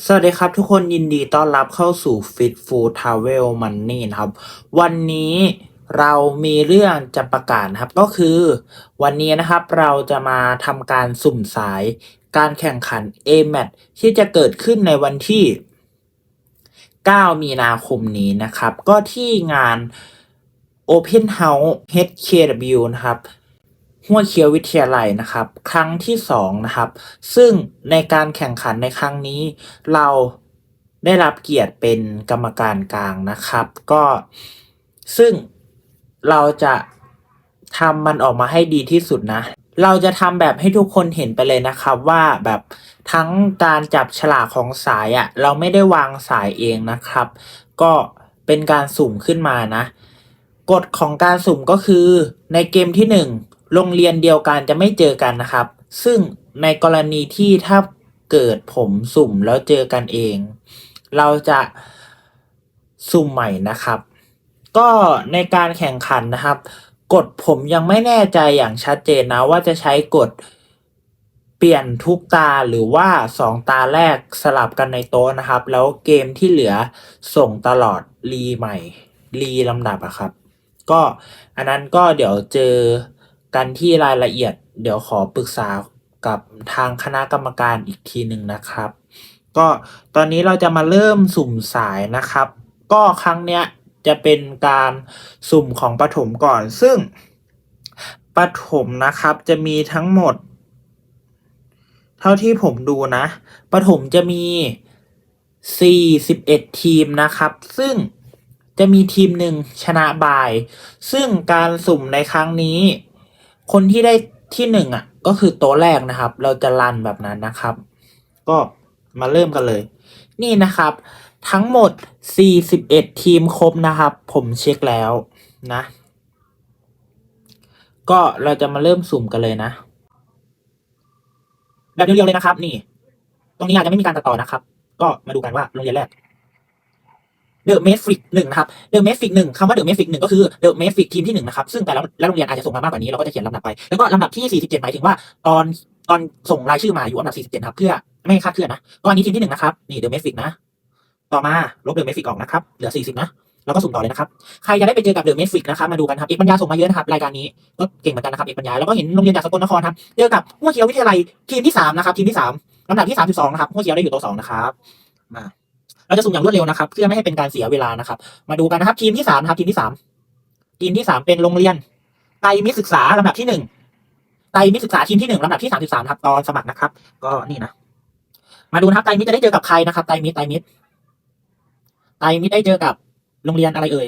สวัสดีครับทุกคนยินดีต้อนรับเข้าสู่ Fit Food Travel Money นะครับ วันนี้เรามีเรื่องจะประกาศครับ ก็คือวันนี้นะครับเราจะมาทำการสุ่มสายการแข่งขัน AMAT ที่จะเกิดขึ้นในวันที่ 9 มีนาคมนี้นะครับ ก็ที่งาน Open House HKW นะครับ ห้วยเคียววิทยาลัยนะครับ ครั้งที่สองนะครับ ซึ่งในการแข่งขันในครั้งนี้ เราได้รับเกียรติเป็นกรรมการกลางนะครับ ก็ซึ่งเราจะทำมันออกมาให้ดีที่สุดนะ เราจะทำแบบให้ทุกคนเห็นไปเลยนะครับว่าแบบทั้งการจับฉลากของสายอะ่ะเราไม่ได้วางสายเองนะครับ ก็เป็นการสุ่มขึ้นมานะ กฎของการสุ่มก็คือในเกมที่หนึ่ง โรงเรียนเดียวกันจะไม่เจอกันนะครับ ซึ่งในกรณีที่ถ้าเกิดผมสุ่มแล้วเจอกันเอง เราจะสุ่มใหม่นะครับ ก็ในการแข่งขันนะครับ กฎผมยังไม่แน่ใจอย่างชัดเจนนะว่าจะใช้กฎเปลี่ยนทุกตาหรือว่าสองตาแรกสลับกันในโต๊ะนะครับ แล้วเกมที่เหลือส่งตลอดรีใหม่รีลำดับอะครับ ก็อันนั้นก็เดี๋ยวเจอ กันที่รายละเอียด เดี๋ยวขอปรึกษากับทางคณะกรรมการอีกทีหนึ่งนะครับ ก็ตอนนี้เราจะมาเริ่มสุ่มสายนะครับ ก็ครั้งเนี้ยจะเป็นการสุ่มของปฐมก่อน ซึ่งปฐมนะครับจะมีทั้งหมด เท่าที่ผมดูนะปฐมจะมี 41 ทีมนะครับ ซึ่งจะมีทีมหนึ่งชนะบาย ซึ่งการสุ่มในครั้งนี้ คนที่ได้ที่หนึ่งอะ ก็คือโต๊ะแรกนะครับ เราจะรันแบบนั้นนะครับ ก็มาเริ่มกันเลย นี่นะครับ ทั้งหมด 41 ทีมครบนะครับ ผมเช็คแล้วนะ ก็เราจะมาเริ่มสุ่มกันเลยนะ แบบเรียวๆเลยนะครับ นี่ ตรงนี้อาจจะไม่มีการตัดต่อนะครับ ก็มาดูกันว่าโรงเรียนแรก เดอะเมฟฟิกหนึ่งนะครับเดอะเมฟฟิกหนึ่งคำว่าเดอะเมฟฟิกหนึ่งก็คือเดอะเมฟฟิกทีมที่หนึ่งนะครับซึ่งแต่ละและโรงเรียนอาจจะส่งมามากกว่านี้เราก็จะเขียนลำดับไป แล้วก็ลำดับที่ 47 หมายถึงว่าตอนตอนส่งรายชื่อมาอยู่อันดับ 47 ครับ เพื่อไม่คาดเคลื่อนนะก็อันนี้ทีมที่หนึ่งนะครับนี่เดอะเมฟฟิกนะ ต่อมาลบเดอะเมฟฟิกออกนะครับเหลือ 40 นะแล้วก็สุ่มต่อเลยนะครับ ใครจะได้ไปเจอกับเดอะเมฟฟิกนะครับ มาดูกันครับ เอกปัญญาส่งมาเยอะนะครับ รายการนี้ก็เก่งเหมือนกันนะครับ เอกปัญญา แล้วก็เห็นโรงเรียนจากสกลนครครับ เจอกับหัวเขียววิทยาลัยทีมที่สามนะครับ ทีมที่สามลำดับที่32นะครับหัวเขียวได้อยู่ต๊ะสองนะครับ มา เราจะสุ่มอย่างรวดเร็วนะครับ เพื่อไม่ให้เป็นการเสียเวลานะครับ มาดูกันนะครับทีมที่สามนะครับทีมที่สามทีมที่สามเป็นโรงเรียนไตรมิตรศึกษาลำดับที่หนึ่งไตรมิตรศึกษาทีมที่หนึ่งลำดับที่สามสิบสามครับตอนสมัครนะครับ ก็นี่นะ มาดูนะครับไตรมิตรจะได้เจอกับใครนะครับไตรมิตรไตรมิตรไตรมิตรได้เจอกับโรงเรียนอะไรเอ่ย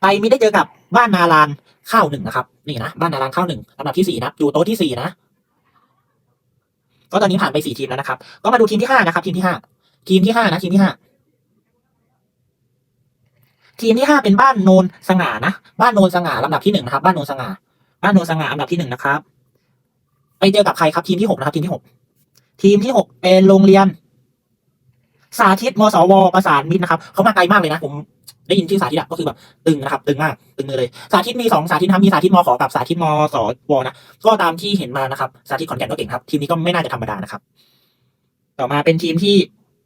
ไตรมิตรได้เจอกับบ้านนาลานข้าวหนึ่งนะครับ นี่นะบ้านนาลานข้าวหนึ่งลำดับที่สี่นะอยู่โต๊ะที่สี่นะก็ตอนนี้ผ่านไปสี่ทีมแล้วนะครับ ก็มาดูทีมที่ห้านะครับ ทีมที่ห้าทีมที่ห้านะทีมที่ห้า ทีมที่ห้าเป็นบ้านโนนสง่านะ บ้านโนนสง่าลำดับที่หนึ่งนะครับ บ้านโนนสง่า บ้านโนนสง่าลำดับที่หนึ่งนะครับ ไปเจอกับใครครับทีมที่หกนะครับ ทีมที่หกทีมที่หกเป็นโรงเรียน สาธิตมสวประสานมิตรนะครับเขามาไกลมากเลยนะ ผมได้ยินชื่อสาธิตอะก็คือแบบตึงนะครับตึงมากตึงมือเลย สาธิตมีสองสาธิตนะมีสาธิตมขอกับสาธิตมสวนะก็ตามที่เห็นมานะครับ สาธิตขอนแก่นก็เก่งครับ ทีมนี้ก็ไม่น่าจะธรรมดานะครับ ต่อมาเป็นทีมที่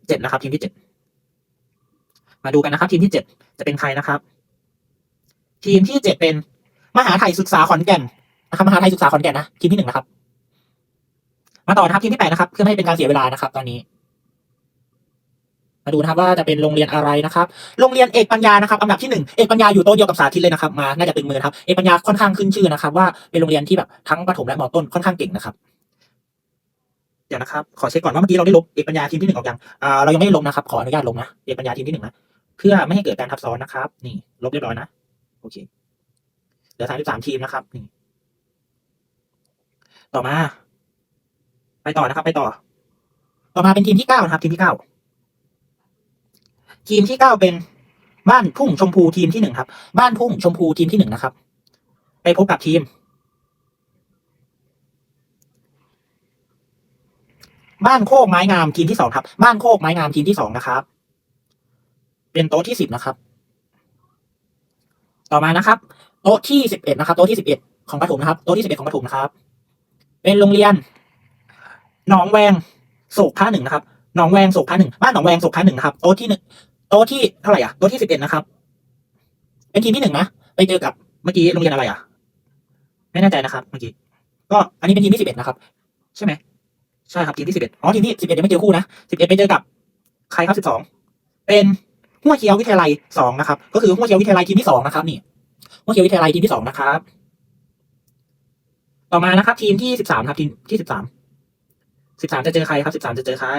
เจ็ดนะครับ ทีมที่เจ็ด มาดูกันนะครับ ทีมที่เจ็ดจะเป็นใครนะครับ ทีมที่เจ็ดเป็นมหาไทยศึกษาขอนแก่นนะครับมหาไทยศึกษาขอนแก่นนะทีมที่หนึ่งนะครับ มาต่อนะครับทีมที่แปดนะครับ เพื่อไม่ให้เป็นการเสียเวลานะครับ ตอนนี้ มาดูนะครับว่าจะเป็นโรงเรียนอะไรนะครับ โรงเรียนเอกปัญญานะครับอันดับที่หนึ่งเอกปัญญาอยู่โต๊ะเดียวกับสาธิตเลยนะครับ มาน่าจะตึงมือนะครับเอกปัญญาค่อนข้างขึ้นชื่อนะครับ ว่าเป็นโรงเรียนที่แบบทั้งประถมและมต้นค่อนข้างเก่งนะครับเดี๋ยวนะครับ ขอเช็คก่อนว่าเมื่อกี้เราได้ลบเอกปัญญาทีมที่หนึ่งออกยังอ่าเรายังไม่ได้ลบนะครับ ขออนุญาตลบนะเอกปัญญาทีมที่หนึ่งนะ เพื่อไม่ให้เกิดการทับซ้อนนะครับ นี่ลบเรียบร้อยนะโอเคเหลือสามสิบสามทีมนะครับ นี่ ต่อมา ไปต่อนะครับ ไปต่อ ต่อมาเป็นทีมที่เก้านะครับ ทีมที่เก้าทีมที่เก้าเป็นบ้านพุ่งชมพูทีมที่หนึ่งครับ บ้านพุ่งชมพูทีมที่หนึ่งนะครับ ไปพบกับทีม บ้านโคกไม้งามทีมที่สองครับ บ้านโคกไม้งามทีมที่สองนะครับ เป็นโต๊ะที่สิบนะครับ ต่อมานะครับ โต๊ะที่สิบเอ็ดนะครับโต๊ะที่สิบเอ็ดของปฐมนะครับโต๊ะที่สิบเอ็ดของปฐมนะครับ เป็นโรงเรียนหนองแวงโศกท่าหนึ่งนะครับหนองแวงโศกพระหนึ่งบ้านหนองแวงโศกพระหนึ่งนะครับโต๊ะที่หนึ่งโต๊ะที่เท่าไหร่อะโต๊ะที่สิบเอ็ดนะครับ เป็นทีมที่หนึ่งนะไปเจอกับเมื่อกี้โรงเรียนอะไรอะไม่แน่ใจนะครับเมื่อกี้ก็อันนี้เป็นทีมที่สิบเอ็ดนะครับ ใช่ไหมใช่ครับทีมที่สิบเอ็ดอ๋อทีมที่สิบเอ็ดยังไม่เจอคู่นะสิบเอ็ดไปเจอกับ ใครครับสิบสองเป็น หัวเคียววิทยาลัยสองนะครับ ก็คือหัวเคียววิทยาลัยทีมที่สองนะครับนี่หัวเคียววิทยาลัยทีมที่สองนะครับ ต่อมานะครับ ทีมที่สิบสามครับ ทีมที่สิบสามสิบสามจะเจอใครครับสิบสามจะเจอใคร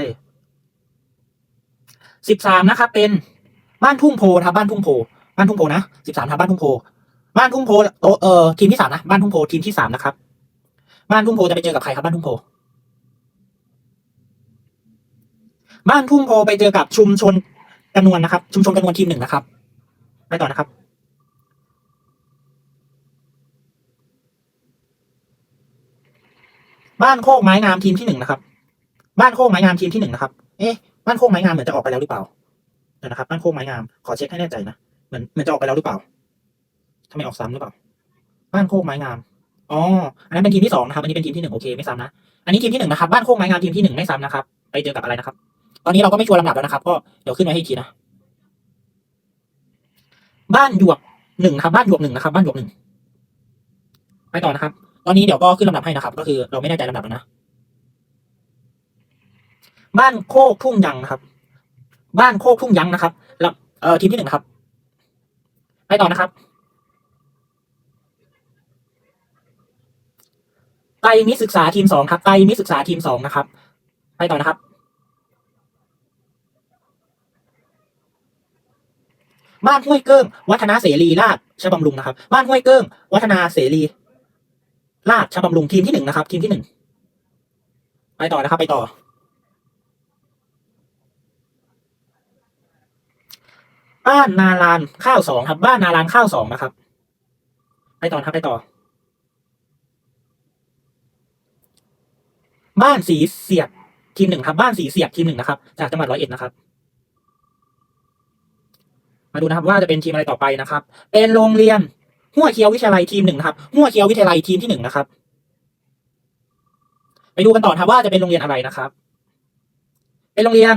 สิบสามนะครับ เป็นบ้านทุ่งโพนะครับ บ้านทุ่งโพบ้านทุ่งโพนะสิบสามครับบ้านทุ่งโพบ้านทุ่งโพโตเออทีมที่สามนะบ้านทุ่งโพทีมที่สามนะครับ บ้านทุ่งโพจะไปเจอกับใครครับบ้านทุ่งโพบ้านทุ่งโพไปเจอกับชุมชน กระนวลนะครับ ชุมชนกระนวลทีมหนึ่งนะครับ ไปต่อนะครับ บ้านโคกไม้งามทีมที่หนึ่งนะครับ บ้านโคกไม้งามทีมที่หนึ่งนะครับ เอ๊ะ บ้านโคกไม้งามเหมือนจะออกไปแล้วหรือเปล่าเดี๋ยวนะครับ บ้านโคกไม้งาม ขอเช็คให้แน่ใจนะเหมือนเหมือนจะออกไปแล้วหรือเปล่าทำไมออกซ้ำหรือเปล่า บ้านโคกไม้งาม อ๋อ อันนั้นเป็นทีมที่สองนะครับ อันนี้เป็นทีมที่หนึ่งโอเคไม่ซ้ำนะ อันนี้ทีมที่หนึ่งนะครับ บ้านโคกไม้งามทีมที่หนึ่งไม่ซ้ำนะครับ ไปเจอกับอะไรนะครับ ตอนนี้เราก็ไม่ชัวร์ลำดับแล้วนะครับ ก็เดี๋ยวขึ้นไว้ให้ทีนะ บ้านหยวกหนึ่งครับ บ้านหยวกหนึ่งนะครับ บ้านหยวกหนึ่งไปต่อนะครับ ตอนนี้เดี๋ยวก็ขึ้นลำดับให้นะครับ ก็คือเราไม่แน่ใจลำดับแล้วนะ บ้านโคกทุ่งยังนะครับ บ้านโคกทุ่งยังนะครับล้วเอ่อทีมที่หนึ่งครับ ไปต่อนะครับไตมิตรศึกษาทีมสองครับไตมิตรศึกษาทีมสองนะครับ ไปต่อนะครับ บ้านห้วยเกิ้งวัฒนาเสรีราชชบำรุงนะครับ บ้านห้วยเกิ้งวัฒนาเสรีราชชบำรุงทีมที่หนึ่งนะครับ ทีมที่หนึ่งไปต่อนะครับ ไปต่อ บ้านนาลานข้าวสองครับ บ้านนาลานข้าวสองนะครับ ไปต่อครับไปต่อ บ้านสีเสียบทีมหนึ่งครับ บ้านสีเสียบทีมหนึ่งนะครับ จากจังหวัดร้อยเอ็ดนะครับ มาดูนะครับว่าจะเป็นทีมอะไรต่อไปนะครับ เป็นโรงเรียนหัวเคียววิทยาลัยทีมหนึ่งนะครับหัวเคียววิทยาลัยทีมที่หนึ่งนะครับ ไปดูกันต่อครับว่าจะเป็นโรงเรียนอะไรนะครับ เป็นโรงเรียน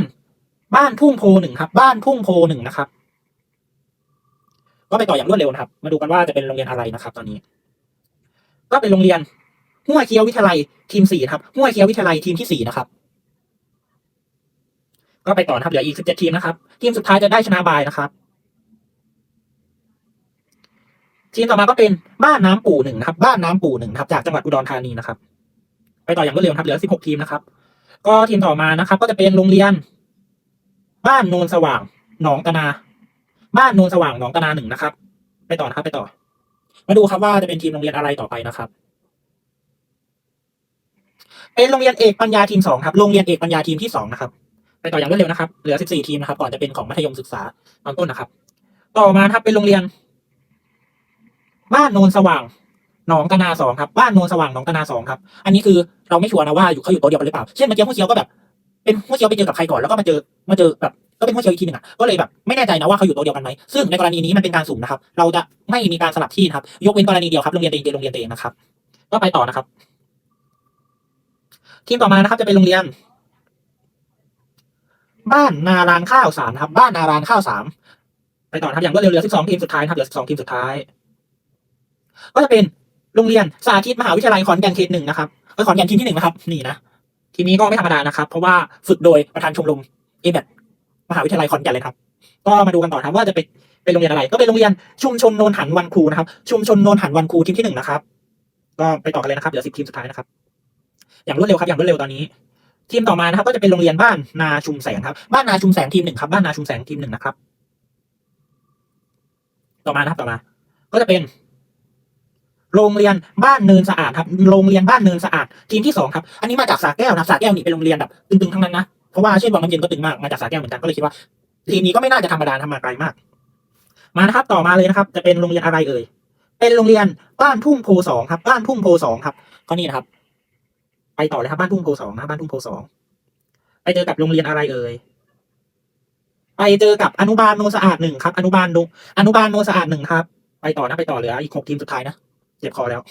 บ้านทุ่งโพหนึ่งครับ บ้านทุ่งโพหนึ่งนะครับ ก็ไปต่ออย่างรวดเร็วนะครับ มาดูกันว่าจะเป็นโรงเรียนอะไรนะครับ ตอนนี้ ก็เป็นโรงเรียนหัวเคียววิทยาลัยทีมสี่ครับหัวเคียววิทยาลัยทีมที่สี่นะครับ ก็ไปต่อนะครับเหลืออีกสิบเจ็ดทีมนะครับ ทีมสุดท้ายจะได้ชนะบายนะครับ ทีมต่อมาก็เป็นบ้านน้ำปู่หนึ่งนะครับ บ้านน้ำปู่หนึ่งครับจากจังหวัดอุดรธานีนะครับ ไปต่ออย่างรวดเร็วครับเหลือสิบหกทีมนะครับ ก็ทีมต่อมานะครับ ก็จะเป็นโรงเรียน บ้านโนนสว่างหนองตะนา บ้านโนนสว่างหนองตะนาหนึ่งนะครับ ไปต่อนะครับ ไปต่อ มาดูครับว่าจะเป็นทีมโรงเรียนอะไรต่อไปนะครับเป็นโรงเรียนเอกปัญญาทีมสองครับ โรงเรียนเอกปัญญาทีมที่สองนะครับ ไปต่ออย่างรวดเร็วนะครับ เหลือสิบสี่ทีมนะครับ ก่อนจะเป็นของมัธยมศึกษาตอนต้นนะครับ ต่อมาครับเป็นโรงเรียน บ้านโนนสว่างหนองตะนาสองครับบ้านโนนสว่างหนองตะนาสองครับอันนี้คือเราไม่ชัวร์นะว่าอยู่เขาอยู่โต๊ะเดียวกันหรือเปล่าเช่นเมื่อกี้หัวเชียวก็แบบเป็นหัวเชียวไปเจอกับใครก่อนแล้วก็มาเจอมาเจอแบบก็เป็นหัวเชียวอีกทีหนึ่งอะก็เลยแบบไม่แน่ใจนะว่าเขาอยู่โต๊ะเดียวกันไหมซึ่งในกรณีนี้มันเป็นการสุ่มนะครับ เราจะไม่มีการสลับที่นะครับ ยกเว้นกรณีเดียวครับโรงเรียนเองเจอโรงเรียนเองนะครับ ก็ไปต่อนะครับ ทีมต่อมานะครับจะเป็นโรงเรียน บ้านนารานข้าวสามครับ บ้านนารานข้าวสามไปต่อนะครับอย่างรวดเร็วเหลือสิบสองทีมสุดท้ายครับเหลือสิบสองทีมสุดท้าย ก็จะเป็นโรงเรียนสาธิตมหาวิทยาลัยขอนแก่นเขตหนึ่งนะครับเอ้ยขอนแก่นทีมที่หนึ่งนะครับ นี่นะทีมนี้ก็ไม่ธรรมดานะครับ เพราะว่าฝึกโดยประธานชมรมเอแบมหาวิทยาลัยขอนแก่นเลยครับ ก็มาดูกันต่อครับว่าจะเป็นเป็นโรงเรียนอะไร ก็เป็นโรงเรียนชุมชนโนนหันวันครูนะครับ ชุมชนโนนหันวันครูทีมที่หนึ่งนะครับ ก็ไปต่อกันเลยนะครับเหลือสิบทีมสุดท้ายนะครับ อย่างรวดเร็วครับอย่างรวดเร็วตอนนี้ ทีมต่อมานะครับ ก็จะเป็นโรงเรียนบ้านนาชุมแสงครับ บ้านนาชุมแสงทีมหนึ่งครับบ้านนาชุมแสงทีมหนึ่งนะครับ ต่อมานะครับต่อมา ก็จะเป็น โรงเรียนบ้านเนินสะอาดครับ โรงเรียนบ้านเนินสะอาดทีมที่สองครับ อันนี้มาจากสาแก้วนะสาแก้วนี่เป็นโรงเรียนแบบตึงๆทั้งนั้นนะ เพราะว่าเช่นวังน้ำเย็นก็ตึงมาก มาจากสาแก้วเหมือนกันก็เลยคิดว่า ทีมนี้ก็ไม่น่าจะธรรมดาทำมาไกลมาก มานะครับ ต่อมาเลยนะครับ จะเป็นโรงเรียนอะไรเอ่ย เป็นโรงเรียนบ้านทุ่งโพสองครับ บ้านทุ่งโพสองครับ ก็นี่นะครับ ไปต่อเลยครับบ้านทุ่งโพสองนะบ้านทุ่งโพสองไปเจอกับโรงเรียนอะไรเอ่ยไปเจอกับอนุบาลโนสะอาดหนึ่งครับ อนุบาลโนอนุบาลโนนสะอาดหนึ่งครับ ไปต่อนะไปต่อเหลืออีกหกทีมสุดท้ายนะ เจ็บคอแล้ว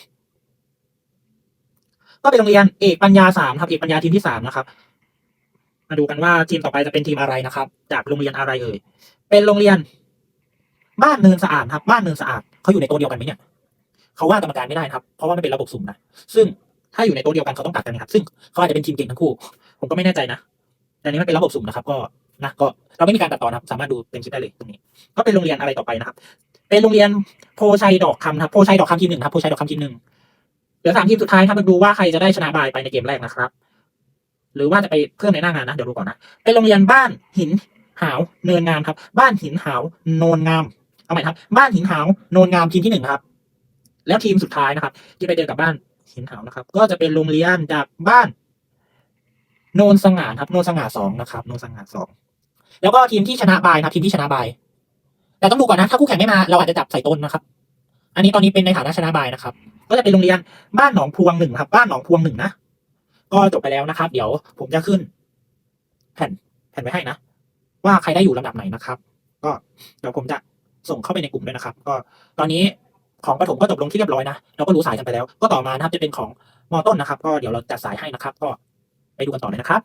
ก็เป็นโรงเรียนเอกปัญญาสามครับเอกปัญญาทีมที่สามนะครับ มาดูกันว่าทีมต่อไปจะเป็นทีมอะไรนะครับ จากโรงเรียนอะไรเอ่ยเป็นโรงเรียน บ้านเนินสะอาดครับ บ้านเนินสะอาดเขาอยู่ในโต๊ะเดียวกันไหมเนี่ยเขาว่ากรรมการไม่ได้นะครับ เพราะว่ามันเป็นระบบสุ่มนะซึ่งถ้าอยู่ในโต๊ะเดียวกันเขาต้องตัดกันนะครับ ซึ่งเขาอาจจะเป็นทีมเก่งทั้งคู่ ผมก็ไม่แน่ใจนะแต่นนี้มันเป็นระบบสุ่มนะครับ ก็นะก็เราไม่มีการตัดต่อนะครับ สามารถดูเต็มคลิปได้เลยตรงนี้ ก็เป็นโรงเรียนอะไรต่อไปนะครับ เป็นโรงเรียนโพชัยดอกคำครับโพชัยดอกคำทีมหนึ่งครับโพชัยดอกคำทีมหนึ่งเหลือสามทีมสุดท้ายครับมาดูว่าใครจะได้ชนะบายไปในเกมแรกนะครับ หรือว่าจะไปเพิ่มในหน้างานนะเดี๋ยวดูก่อนนะเป็นโรงเรียนบ้านหินหาวเนินงามครับ บ้านหินหาวโนนงามเอาใหม่ครับ บ้านหินหาวโนนงามทีมที่หนึ่งครับ แล้วทีมสุดท้ายนะครับ ที่ไปเจอกับบ้านหินหาวนะครับ ก็จะเป็นโรงเรียนจากบ้านโนนสง่าครับ โนนสง่าสองนะครับ โนนสง่าสองแล้วก็ทีมที่ชนะบายครับ ทีมที่ชนะบาย แต่ต้องดูก่อนนะ ถ้าคู่แข่งไม่มาเราอาจจะจับใส่ต้นนะครับ อันนี้ตอนนี้เป็นในฐานะชนะบายนะครับ ก็จะเป็นโรงเรียนบ้านหนองพวงหนึ่งครับ บ้านหนองพวงหนึ่งนะ ก็จบไปแล้วนะครับ เดี๋ยวผมจะขึ้น แผ่นแผ่นไว้ให้นะ ว่าใครได้อยู่ลำดับไหนนะครับ ก็เดี๋ยวผมจะส่งเข้าไปในกลุ่มด้วยนะครับ ก็ตอนนี้ของประถมก็จบลงที่เรียบร้อยนะเราก็รู้สายกันไปแล้ว ก็ต่อมานะครับจะเป็นของมอต้นนะครับ ก็เดี๋ยวเราจัดสายให้นะครับ ก็ไปดูกันต่อเลยนะครับ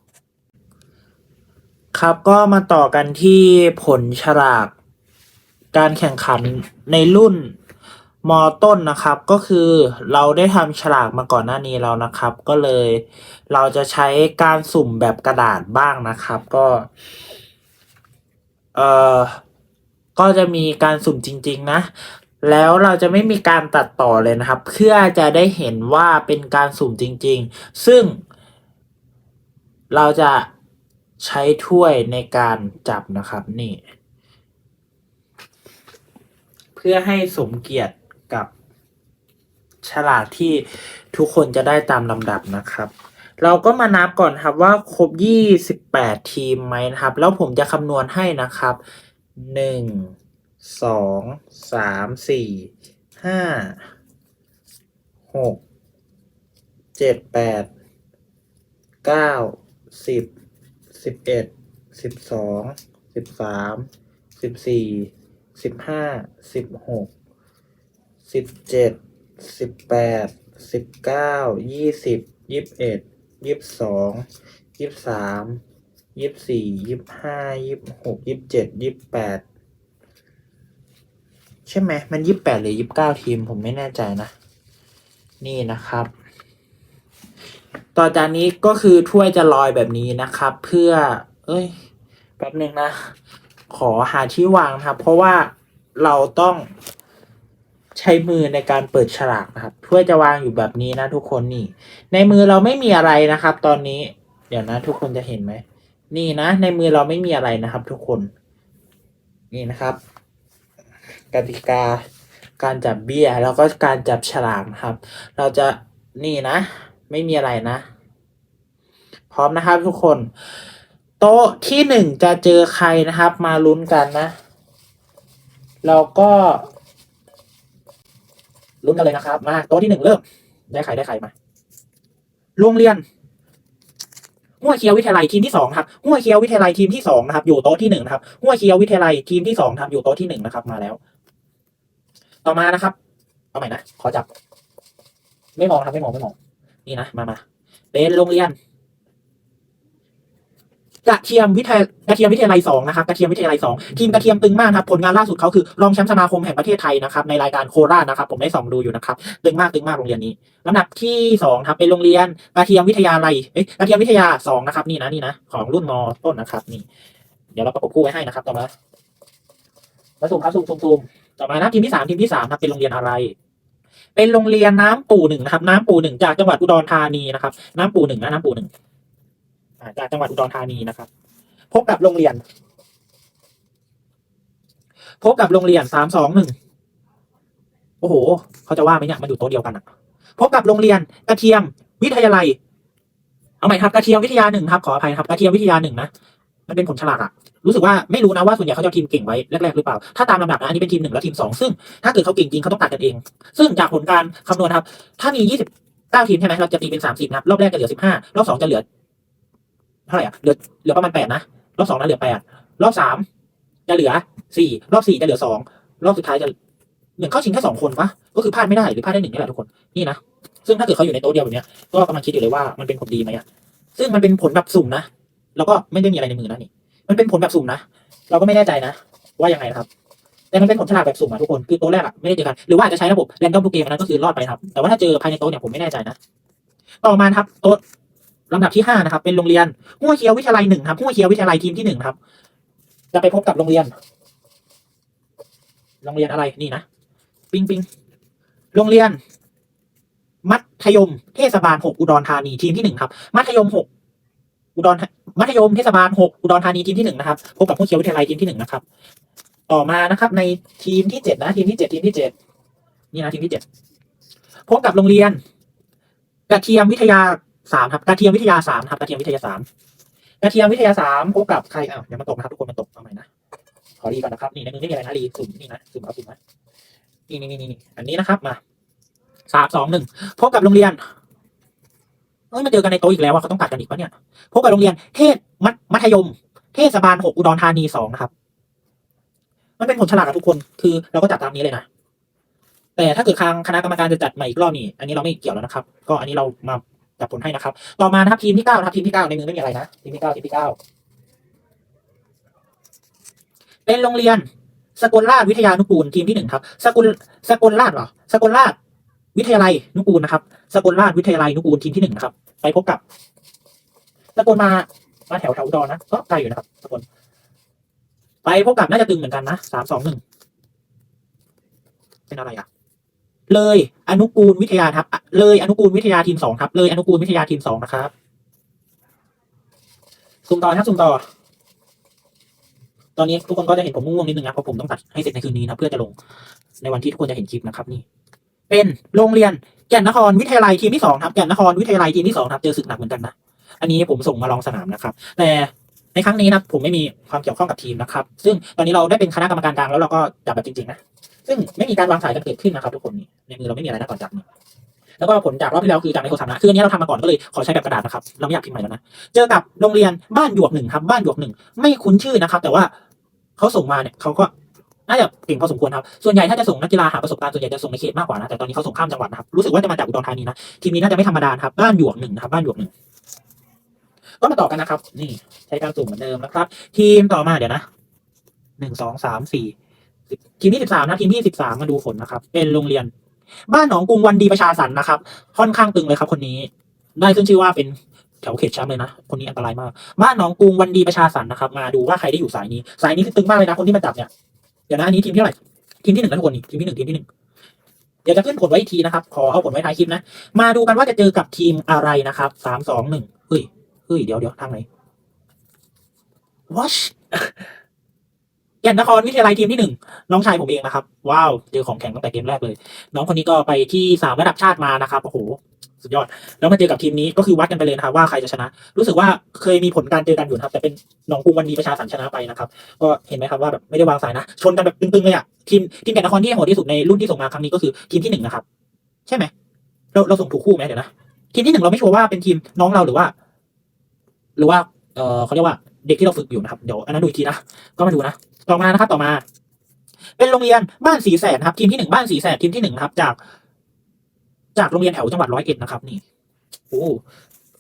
ครับก็มาต่อกันที่ผลฉลาก การแข่งขันในรุ่นมอต้นนะครับ ก็คือเราได้ทำฉลากมาก่อนหน้านี้แล้วนะครับ ก็เลยเราจะใช้การสุ่มแบบกระดาษบ้างนะครับ ก็เอ่อก็จะมีการสุ่มจริง ๆ นะ แล้วเราจะไม่มีการตัดต่อเลยนะครับ เพื่อจะได้เห็นว่าเป็นการสุ่มจริง ๆ ซึ่ง เราจะใช้ถ้วยในการจับนะครับนี่ พื่อให้สมเกียรติกับฉลากที่ทุกคนจะได้ตามลำดับนะครับ เราก็มานับก่อนครับว่าครบ 28 ทีมไหมนะครับ แล้วผมจะคำนวณให้นะครับ 1 2 3 4 5 6 7 8 9 10 11 12 13 14 สิบห้าสิบหกสิบเจ็ดสิบแปดสิบเก้ายี่สิบยี่สิบเอ็ดยี่สิบสองยี่สิบสามยี่สิบสี่ยี่สิบห้ายี่สิบหกยี่สิบเจ็ดยี่สิบแปดใช่ไหมมันยี่สิบแปดหรือยี่สิบเก้าทีมผมไม่แน่ใจนะ นี่นะครับ ต่อจากนี้ก็คือถ้วยจะลอยแบบนี้นะครับ เพื่อ เอ้ยแป๊บหนึ่งนะ ขอหาที่วางนะครับ เพราะว่าเราต้องใช้มือในการเปิดฉลากนะครับถ้วยจะวางอยู่แบบนี้นะทุกคนนี่ ในมือเราไม่มีอะไรนะครับ ตอนนี้ เดี๋ยวนะ ทุกคนจะเห็นไหมนี่นะ ในมือเราไม่มีอะไรนะครับ ทุกคน นี่นะครับกติกาการจับเบี้ยแล้วก็การจับฉลากนะครับ เราจะนี่นะ ไม่มีอะไรนะ พร้อมนะครับทุกคน โต๊ะที่หนึ่งจะเจอใครนะครับ มาลุ้นกันนะ เราก็ลุ้นกันเลยนะครับ มาโต๊ะที่หนึ่งเริ่ม ได้ใครได้ใครมาโรงเรียนหัวเคียววิทยาลัยทีมที่สองครับหัวเคียววิทยาลัยทีมที่สองนะครับ อยู่โต๊ะที่หนึ่งนะครับหัวเคียววิทยาลัยทีมที่สองครับ อยู่โต๊ะที่หนึ่งนะครับมาแล้ว ต่อมานะครับเอาใหม่นะขอจับ ไม่มองครับไม่มองไม่มอง นี่นะมามาเป็นโรงเรียน กระเทียมวิทยากระเทียมวิทยาลัยสองนะครับกระเทียมวิทยาลัยสองทีมกระเทียมตึงมากครับผลงานล่าสุดเขาคือรองแชมป์สมาคมแห่งประเทศไทยนะครับในรายการโคราชนะครับ ผมได้ส่องดูอยู่นะครับตึงมากตึงมากโรงเรียนนี้ลำดับที่สองครับเป็นโรงเรียนกระเทียมวิทยาลัยเอ้ยกระเทียมวิทยาสองนะครับนี่นะนี่นะของรุ่นมต้นนะครับนี่ เดี๋ยวเราประกบคู่ไว้ให้นะครับต่อมามาซูมครับซูมซูมซูมต่อมานะทีมที่สามทีมที่สามครับเป็นโรงเรียนอะไรเป็นโรงเรียนน้ำปู่หนึ่งนะครับ น้ำปู่หนึ่งจากจังหวัดอุดรธานีนะครับ น้ำปู่หนึ่งนะน้ำปู่หนึ่ง จากจังหวัดอุดรธานีนะครับ พบกับโรงเรียน พบกับโรงเรียนสามสองหนึ่งโอ้โห เขาจะว่าไหมเนี่ยมันอยู่โต๊ะเดียวกันอะพบกับโรงเรียนกระเทียมวิทยาลัย เอาใหม่ครับกระเทียมวิทยาหนึ่งครับขออภัยครับกระเทียมวิทยาหนึ่งนะมันเป็นผลฉลากอะรู้สึกว่าไม่รู้นะว่าส่วนใหญ่เขาจะทีมเก่งไว้แรกๆหรือเปล่า ถ้าตามลำดับนะอันนี้เป็นทีมหนึ่งแล้วทีมสองซึ่งถ้าเกิดเขาเก่งจริงเขาต้องตัดกันเอง ซึ่งจากผลการคำนวณครับ ถ้ามียี่สิบเก้าทีมใช่ไหมเราจะตีเป็นสามสิบนะครับรอบแรกจะเหลือสิบห้ารอบสองจะเหลือ ท่าไหร่อะเหลือเหลือประมาณแปดนะรอบสองนะเหลือแปดรอบสามจะเหลือสี่รอบสี่จะเหลือสองรอบสุดท้ายจะเหมือนเข้าชิงแค่สองคนปะก็คือพลาดไม่ได้หรือพลาดได้หนึ่งนี่แหละทุกคนนี่นะซึ่งถ้าเกิดเขาอยู่ในโต๊ะเดียวแบบเนี้ยก็กำลังคิดอยู่เลยว่ามันเป็นผลดีไหมอะซึ่งมันเป็นผลแบบสุ่มนะเราก็ไม่ได้มีอะไรในมือนะนี่ มันเป็นผลแบบสุ่มนะเราก็ไม่แน่ใจนะ ว่ายังไงนะครับ แต่มันเป็นผลฉลากแบบสุ่มอะทุกคนคือโต๊ะแรกอะไม่ได้เจอกันหรือว่าอาจจะใช้ระบบแรนดอมทุกเกมนั้นก็คือรอดไปครับ แต่ว่าถ้าเจอภายในโต๊ะเนี่ยผมไม่แน่ใจนะ ต่อมาครับโต๊ะ ลำดับที่ห้านะครับเป็นโรงเรียนห้วเคียววิทยาลัยหนึ่งครับห้วเคียววิทยาลัยทีมที่หนึ่งครับ จะไปพบกับโรงเรียน โรงเรียนอะไรนี่นะปิงปิงโรงเรียน มัธยมเทศบาลหกอุดรธานีทีมที่หนึ่งครับ มัธยมหกอุดรมัธยมเทศบาลหกอุดรธานีทีมที่หนึ่งนะครับพบกับผู้เขียววิทยาลัยทีมที่หนึ่งนะครับ ต่อมานะครับ ในทีมที่เจ็ดนะ ทีมที่เจ็ดทีมที่เจ็ดนี่นะทีมที่เจ็ดพบกับโรงเรียนกระเทียมวิทยา สามครับกระเทียมวิทยาสามครับกระเทียมวิทยาสามกระเทียมวิทยาสามพบกับใครอ้าวอย่ามาตกนะครับทุกคนมันตกเอาใหม่นะขอรีก่อนนะครับนี่ในมือไม่มีอะไรนะรีสุ่มนี่นะสุ่มครับสุ่มนะนี่นี่นี่นี่อันนี้นะครับมาสามสองหนึ่งพบกับโรงเรียนเอ้ยมาเจอกันในโต๊ะอีกแล้วว่าเขาต้องตัดกันอีกปะเนี่ยพบกับโรงเรียนเทศมัธมัธยม เทศบาลหกอุดรธานีสองนะครับ มันเป็นผลฉลากกับทุกคนคือเราก็จัดตามนี้เลยนะแต่ถ้าเกิดทางคณะกรรมการจะจัดใหม่อีกรอบนี่อันนี้เราไม่เกี่ยวแล้วนะครับ ก็อันนี้เรามา จับผลให้นะครับ ต่อมานะครับทีมที่เก้านะครับทีมที่เก้าในมือไม่มีอะไรนะทีมที่เก้าทีมที่เก้าเป็นโรงเรียนสกลราชวิทยานุกูลทีมที่หนึ่งครับ สกลสกลราชเหรอสกลราชวิทยาลัยนุกูลนะครับ สกลราชวิทยาลัยนุกูลทีมที่หนึ่งนะครับ ไปพบกับ สกลมามาแถวแถวอุดรนะก็ไกลอยู่นะครับสกลไปพบกับน่าจะตึงเหมือนกันนะสามสองหนึ่งเป็นอะไรอะ เลยอนุกูลวิทยาครับเลยอนุกูลวิทยาทีมสองครับ เลยอนุกูลวิทยาทีมสองนะครับซูมต่อครับซูมต่อ ตอนนี้ทุกคนก็จะเห็นผมง่วงนิดนึงนะเพราะผมต้องตัดให้เสร็จในคืนนี้นะเพื่อจะลง ในวันที่ทุกคนจะเห็นคลิปนะครับนี่ เป็นโรงเรียนแก่นนครวิทยาลัยทีมที่สองครับแก่นนครวิทยาลัยทีมที่สองครับเจอศึกหนักเหมือนกันนะอันนี้ผมส่งมาลองสนามนะครับ แต่ในครั้งนี้นะผมไม่มีความเกี่ยวข้องกับทีมนะครับ ซึ่งตอนนี้เราได้เป็นคณะกรรมการกลางแล้วเราก็จับแบบจริงๆนะ ซึ่งไม่มีการวางสายกันเกิดขึ้นนะครับทุกคนนี่ในมือเราไม่มีอะไรนะก่อนจับนี่แล้วก็ผลจากรอบที่แล้วคือจากในโทรศัพท์นะคืออันนี้เราทำมาก่อนก็เลยขอใช้แบบกระดาษนะครับ เราไม่อยากพิมพ์ใหม่แล้วนะ เจอกับโรงเรียนบ้านหยวกหนึ่งครับ บ้านหยวกหนึ่งไม่คุ้นชื่อนะครับ แต่ว่าเขาส่งมาเนี่ยเขาก็น่าจะเก่งพอสมควรครับ ส่วนใหญ่ถ้าจะส่งนักกีฬาหาประสบการณ์ส่วนใหญ่จะส่งในเขตมากกว่านะ แต่ตอนนี้เขาส่งข้ามจังหวัดนะครับ รู้สึกว่าจะมาจากอุดรธานีนะ ทีมนี้น่าจะไม่ธรรมดาครับ บ้านหยวกหนึ่งนะครับ บ้านหยวกหนึ่งก็มาต่อกันนะครับ นี่ใช้การสุ่มเหมือนเดิมนะครับ ทีมต่อมาเดี๋ยวนะหนึ่งสองสามสี่ ทีมที่สิบสามนะทีมที่สิบสามมาดูผลนะครับ เป็นโรงเรียน บ้านหนองกรุงวันดีประชาสันนะครับ ค่อนข้างตึงเลยครับ คนนี้ ได้ขึ้นชื่อว่าเป็นแถวเขตแชมป์เลยนะ คนนี้อันตรายมาก บ้านหนองกรุงวันดีประชาสันนะครับ มาดูว่าใครได้อยู่สายนี้ สายนี้คือตึงมากเลยนะคนที่มาจับเนี่ย เดี๋ยวนะอันนี้ทีมที่เท่าไหร่ทีมที่หนึ่งนะทุกคนนี่ทีมที่หนึ่งทีมที่หนึ่งเดี๋ยวจะขึ้นผลไว้ทีนะครับ ขอเอาผลไว้ท้ายคลิปนะ มาดูกันว่าจะเจอกับทีมอะไรนะครับสามสองหนึ่งเฮ้ยเฮ้ยเดี๋ยวเดี๋ยวทางไหน watch แก่นนครวิทยาลัยทีมที่หนึ่งน้องชายผมเองนะครับ ว้าวเจอของแข็งตั้งแต่เกมแรกเลย น้องคนนี้ก็ไปที่สามระดับชาติมานะครับโอ้โหสุดยอด แล้วมาเจอกับทีมนี้ก็คือวัดกันไปเลยนะครับว่าใครจะชนะ รู้สึกว่าเคยมีผลการเจอกันอยู่นะครับแต่เป็นหนองกรุงวันดีประชาสันชนะไปนะครับ ก็เห็นไหมครับว่าแบบไม่ได้วางสายนะ ชนกันแบบตึงๆเลยอะทีมทีมแก่นนครที่โหดที่สุดในรุ่นที่ส่งมาครั้งนี้ก็คือทีมที่หนึ่งนะครับใช่ไหมเราเราส่งถูกคู่ไหมเดี๋ยวนะทีมที่หนึ่งเราไม่ชัวร์ว่าเป็นทีมน้องเราหรือว่า หรือว่าเออเขาเรียกว่าเด็กที่เราฝึกอยู่นะครับเดี๋ยวอันนั้นดูอีกทีนะก็มาดูนะ ต่อมานะครับต่อมา เป็นโรงเรียนบ้านสีแสนครับ ทีมที่หนึ่งบ้านสีแสนทีมที่หนึ่งครับ จาก จากโรงเรียนแถวจังหวัดร้อยเอ็ดนะครับ นี่โอ้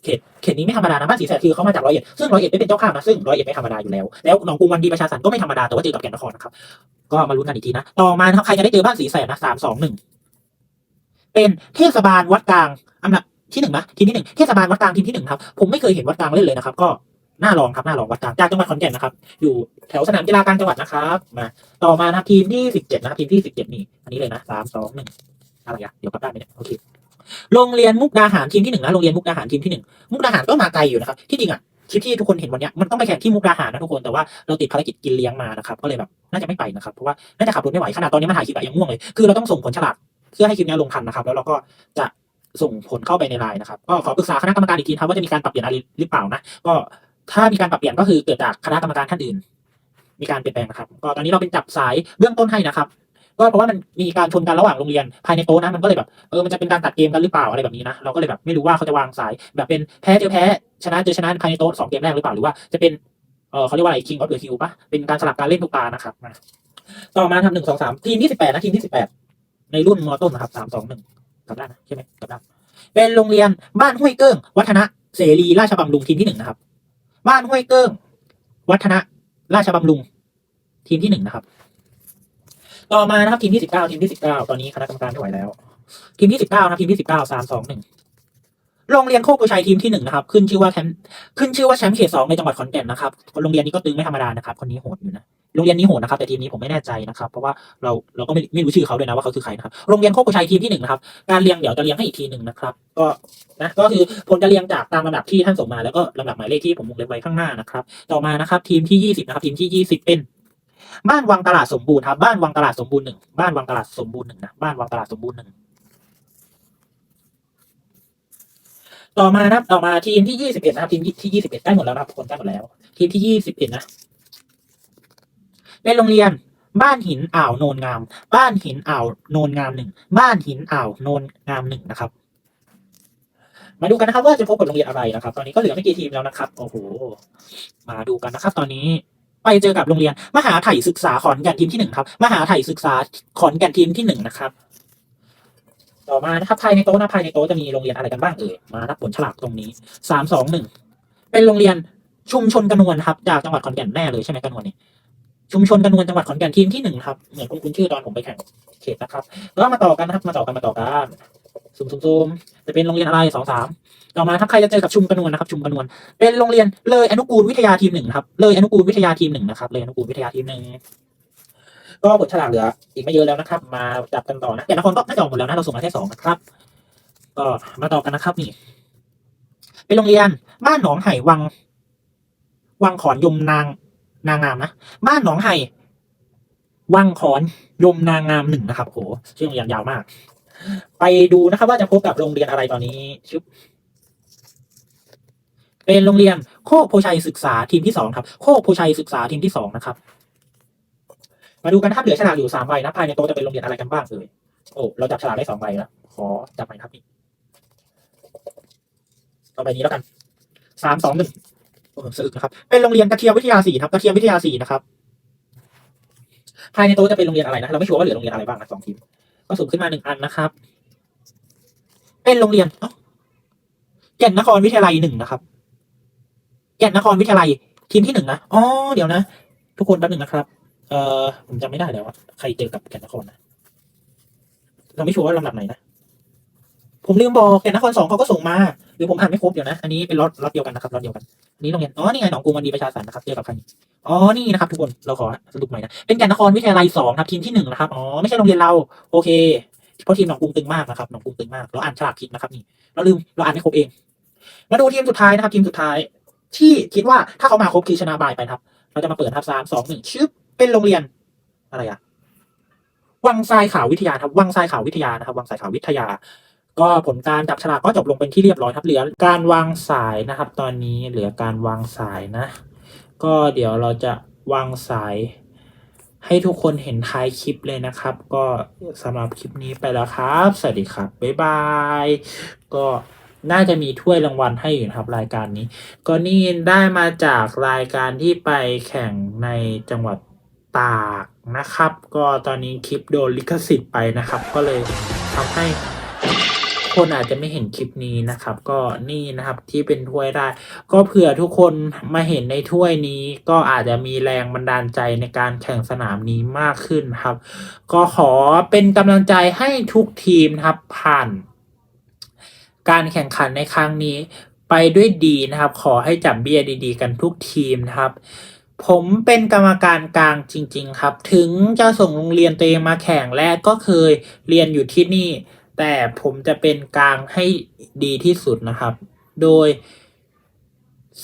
เขตเขตนี้ไม่ธรรมดานะบ้านสีแสนคือเขามาจากร้อยเอ็ดซึ่งร้อยเอ็ดไม่เป็นเจ้าข้ามนะซึ่งร้อยเอ็ดไม่ธรรมดาอยู่แล้วแล้วหนองกรุงวันดีประชาสันก็ไม่ธรรมดาแต่ว่าเจอกับแก่นนครนะครับ ก็มาลุ้นกันอีกทีนะต่อมาครับใครจะได้เจอบ้านสีแสนนะสามสองหนึ่งเป็นเทศบาลวัดกลางอันดับที่หนึ่งนะทีมที่หนึ่งเทศบาลวัดกลางทีมที่หนึ่งครับผมไม่เคยเห็นวัดกลางเล่นเลยนะครับ ก็ น่าลองครับน่าลองวัดกลางจากจังหวัดขอนแก่นนะครับ อยู่แถวสนามกีฬากลางจังหวัดนะครับมาต่อมานะครับทีมที่สิบเจ็ดนะครับทีมที่สิบเจ็ดนี่อันนี้เลยนะสามสองหนึ่งอะไรอะเดี๋ยวกลับได้ไหมเนี่ยโอเคโรงเรียนมุกดาหารทีมที่หนึ่งนะโรงเรียนมุกดาหารทีมที่หนึ่งมุกดาหารก็มาไกลอยู่นะครับที่จริงอะคลิปที่ทุกคนเห็นวันเนี้ยมันต้องไปแข่งที่มุกดาหารนะทุกคนแต่ว่าเราติดภารกิจกินเลี้ยงมานะครับก็เลยแบบน่าจะไม่ไปนะครับเพราะว่าน่าจะขับรถไม่ไหวขนาดตอนนี้มาถ่ายคลิปอะยังง่วงเลยคือเราต้องส่งผลฉลากเพื่อให้คลิปนี้ลงทันนะครับ แล้วเราก็จะส่งผลเข้าไปในไลน์นะครับ ก็ขอปรึกษาคณะกรรมการอีกทีครับว่าจะมีการปรับเปลี่ยนอะไรหรือเปล่านะ ก็ ถ้ามีการปรับเปลี่ยนก็คือเกิดจากคณะกรรมการท่านอื่น มีการเปลี่ยนแปลงนะครับ ก็ตอนนี้เราเป็นจับสายเบื้องต้นให้นะครับ ก็เพราะว่ามันมีการชนกันระหว่างโรงเรียนภายในโต๊ะนะมันก็เลยแบบเออมันจะเป็นการตัดเกมกันหรือเปล่าอะไรแบบนี้นะเราก็เลยแบบไม่รู้ว่าเขาจะวางสายแบบเป็นแพ้เจอแพ้ชนะเจอชนะภายในโต๊ะสองเกมแรกหรือเปล่าหรือว่าจะเป็นเออเขาเรียกว่าอะไร king of the hill ปะเป็นการสลับการเล่นทุกตานะครับมาต่อมาทำหนึ่งสองสามทีมที่สิบแปดนะทีมที่สิบแปดในรุ่นมอต้นนะครับสามสองหนึ่งกลับได้นะใช่ไหมกลับได้เป็นโรงเรียนบ้านห้วยเกิ้งวัฒนะเสรีราชบำรุงทีมที่หนึ่งนะครับ บ้านห้วยเกิ้ง วัฒนะ ราชบำรุง ทีมที่หนึ่งนะครับ ต่อมานะครับทีมที่สิบเก้าทีมที่สิบเก้าตอนนี้คณะกรรมการถอยแล้ว ทีมที่สิบเก้านะครับทีมที่สิบเก้าสามสองหนึ่งโรงเรียนโคกกุชัยทีมที่หนึ่งนะครับ ขึ้นชื่อว่าแชมป์ขึ้นชื่อว่าแชมป์เขตสองในจังหวัดขอนแก่นนะครับโรงเรียนนี้ก็ตึงไม่ธรรมดานะครับ คนนี้โหดอยู่นะ โรงเรียนนี้โหดนะครับแต่ทีมนี้ผมไม่แน่ใจนะครับ เพราะว่าเราเราก็ไม่ไม่รู้ชื่อเขาด้วยนะว่าเขาคือใครนะครับโรงเรียนโคกุชัยทีมที่หนึ่งนะครับการเรียงเดี๋ยวจะเรียงให้อีกทีหนึ่งนะครับ ก็นะก็คือผมจะเรียงจากตามลำดับที่ท่านส่งมาแล้วก็ลำดับหมายเลขที่ผมวงเล็บไว้ข้างหน้านะครับ ต่อมานะครับ ทีมที่ยี่สิบนะครับทีมที่ยี่สิบเป็น บ้านวังตลาดสมบูรณ์ครับบ้านวังตลาดสมบูรณ์หนึ่งบ้านวังตลาดสมบูรณ์หนึ่งนะบ้านวังตลาดสมบูรณ์หนึ่งต่อมานะครับต่อมาทีมที่ยี่สิบเอ็ดนะครับทีมที่ยี่สิบเอ็ดใกล้หมดแล้วนะครับคนใกล้หมดแล้ว ทีมที่ยี่สิบเอ็ดนะ เป็นโรงเรียนบ้านหินอ่าวโนนงาม บ้านหินอ่าวโนนงามหนึ่งบ้านหินอ่าวโนนงามหนึ่งนะครับ มาดูกันนะครับ ว่าจะพบกับโรงเรียนอะไรนะครับ ตอนนี้ก็เหลือไม่กี่ทีมแล้วนะครับโอ้โหมาดูกันนะครับ ตอนนี้ไปเจอกับโรงเรียน มหาไถ่ศึกษาขอนแก่นทีมที่หนึ่งครับ มหาไถ่ศึกษาขอนแก่นทีมที่หนึ่งนะครับ ต่อมานะครับภายในโต๊ะนะภายในโต๊ะจะมีโรงเรียนอะไรกันบ้างเอ่ยมารับผลฉลากตรงนี้สามสองหนึ่งเป็นโรงเรียนชุมชนกระนวลครับ จากจังหวัดขอนแก่นแน่เลยใช่ไหมกระนวลนี่ ชุมชนกระนวลจังหวัดขอนแก่นทีมที่หนึ่งครับเหมือนคุณคุณชื่อตอนผมไปแข่งเขตนะครับแล้วมาต่อกันนะครับ มาต่อกันมาต่อกันซูมซูมซูมจะเป็นโรงเรียนอะไรสองสามต่อมาถ้าใครจะเจอกับชุมกระนวลนะครับ ชุมกระนวลเป็นโรงเรียนเลยอนุกูลวิทยาทีมหนึ่งครับ เลยอนุกูลวิทยาทีมหนึ่งนะครับ เลยอนุกูลวิทยาทีมหนึ่งก็ผลฉลากเหลือ อีกไม่เยอะแล้วนะครับ มาจับกันต่อนะแต่ละคนก็น่าจะออกหมดแล้วนะเราส่งมาแค่สองนะครับ ก็มาต่อกันนะครับนี่ เป็นโรงเรียนบ้านหนองไห่วัง วังขอนยมนาง นางงามนะบ้านหนองไห่วังขอนยมนางงามหนึ่งนะครับโหชื่อโรงเรียนยาวมาก ไปดูนะครับ ว่าจะพบกับโรงเรียนอะไรตอนนี้ชึบเป็นโรงเรียนโคกโพชัยศึกษาทีมที่สองครับ โคกโพชัยศึกษาทีมที่สองนะครับ มาดูกันนะครับเหลือฉลากอยู่สามใบนะภายในโต๊ะจะเป็นโรงเรียนอะไรกันบ้างเอ่ยโอ้เราจับฉลากได้สองใบแล้วขอจับใหม่ครับนี่เอาใบนี้แล้วกันสามสองหนึ่ง สะอึกนะครับ เป็นโรงเรียนกระเทียมวิทยาสี่ครับกระเทียมวิทยาสี่นะครับ ภายในโต๊ะจะเป็นโรงเรียนอะไรนะ เราไม่ชัวร์ว่าเหลือโรงเรียนอะไรบ้างนะสองทีมก็สุ่มขึ้นมาหนึ่งอันนะครับ เป็นโรงเรียนแก่นนครวิทยาลัยหนึ่งนะครับ แก่นนครวิทยาลัยทีมที่หนึ่งนะ อ๋อ เดี๋ยวนะ ทุกคนแป๊บหนึ่งนะครับ เอ่อ ผมจำไม่ได้แล้วว่าใครเจอกับแก่นนครนะ เราไม่ชัวร์ว่าลำดับไหนนะ ผมลืมบอกแก่นนครสองเขาก็ส่งมา หรือผมอ่านไม่ครบเดี๋ยวนะ อันนี้เป็นล็อตล็อตเดียวกันนะครับล็อตเดียวกันนี้โรงเรียน อ๋อ นี่ไงหนองกรุงวันดีประชาสรรนะครับเจอกับใคร อ๋อ นี่นะครับทุกคน เราขอสรุปหน่อยนะ เป็นแก่นนครวิทยาลัยสองครับทีมที่หนึ่งนะครับ อ๋อ ไม่ใช่โรงเรียนเรา โอเค เพราะทีมหนองกรุงตึงมากนะครับ หนองกรุงตึงมาก เราอ่านฉลากผิดนะครับนี่ เราลืม เราอ่านไม่ครบเอง มาดูทีมสุดท้ายนะครับ ทีมสุดท้าย ที่คิดว่าถ้าเขามาครบคือชนะบายไปครับ เราจะมาเปิดทับสามสองหนึ่งชึบเป็นโรงเรียนอะไรอะวังทรายขาววิทยาครับ วังทรายขาววิทยานะครับ วังทรายขาววิทยา ก็ผลการจับฉลากก็จบลงเป็นที่เรียบร้อยครับเหลือการวางสายนะครับ ตอนนี้เหลือการวางสายนะ ก็เดี๋ยวเราจะวางสาย ให้ทุกคนเห็นท้ายคลิปเลยนะครับ ก็สำหรับคลิปนี้ไปแล้วครับ สวัสดีครับ บ๊ายบาย ก็น่าจะมีถ้วยรางวัลให้อยู่นะครับรายการนี้ ก็นี่ได้มาจากรายการที่ไปแข่งในจังหวัดตากนะครับ ก็ตอนนี้คลิปโดนลิขสิทธิ์ไปนะครับ ก็เลยทำให้ คนอาจจะไม่เห็นคลิปนี้นะครับ ก็นี่นะครับที่เป็นถ้วยได้ ก็เผื่อทุกคนมาเห็นในถ้วยนี้ ก็อาจจะมีแรงบันดาลใจในการแข่งสนามนี้มากขึ้นครับ ก็ขอเป็นกำลังใจให้ทุกทีมนะครับผ่าน การแข่งขันในครั้งนี้ไปด้วยดีนะครับ ขอให้จับเบียดีๆ กันทุกทีมนะครับ ผมเป็นกรรมการกลางจริง ๆ ครับ ถึงจะส่งโรงเรียนตัวเองมาแข่งและก็เคยเรียนอยู่ที่นี่ แต่ผมจะเป็นกลางให้ดีที่สุดนะครับ โดย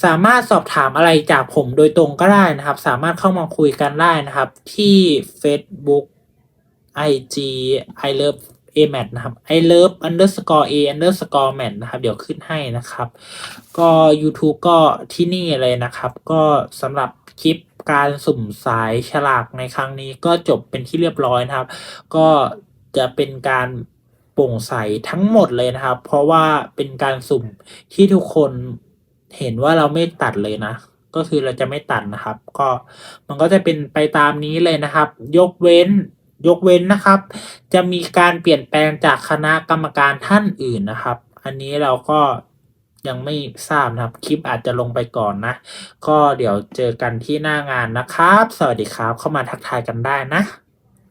สามารถสอบถามอะไรจากผมโดยตรงก็ได้นะครับ สามารถเข้ามาคุยกันได้นะครับ ที่ Facebook IG I love a m a t นะครับ I love underscore a underscore mat นะครับ เดี๋ยวขึ้นให้นะครับ ก็ YouTube ก็ที่นี่เลยนะครับ ก็สำหรับคลิปการสุ่มสายฉลากในครั้งนี้ก็จบเป็นที่เรียบร้อยนะครับ ก็จะเป็นการ โปร่งใสทั้งหมดเลยนะครับ เพราะว่าเป็นการสุ่มที่ทุกคนเห็นว่าเราไม่ตัดเลยนะ ก็คือเราจะไม่ตัดนะครับ ก็มันก็จะเป็นไปตามนี้เลยนะครับ ยกเว้นยกเว้นนะครับ จะมีการเปลี่ยนแปลงจากคณะกรรมการท่านอื่นนะครับ อันนี้เราก็ยังไม่ทราบนะครับ คลิปอาจจะลงไปก่อนนะ ก็เดี๋ยวเจอกันที่หน้างานนะครับ สวัสดีครับ เข้ามาทักทายกันได้นะ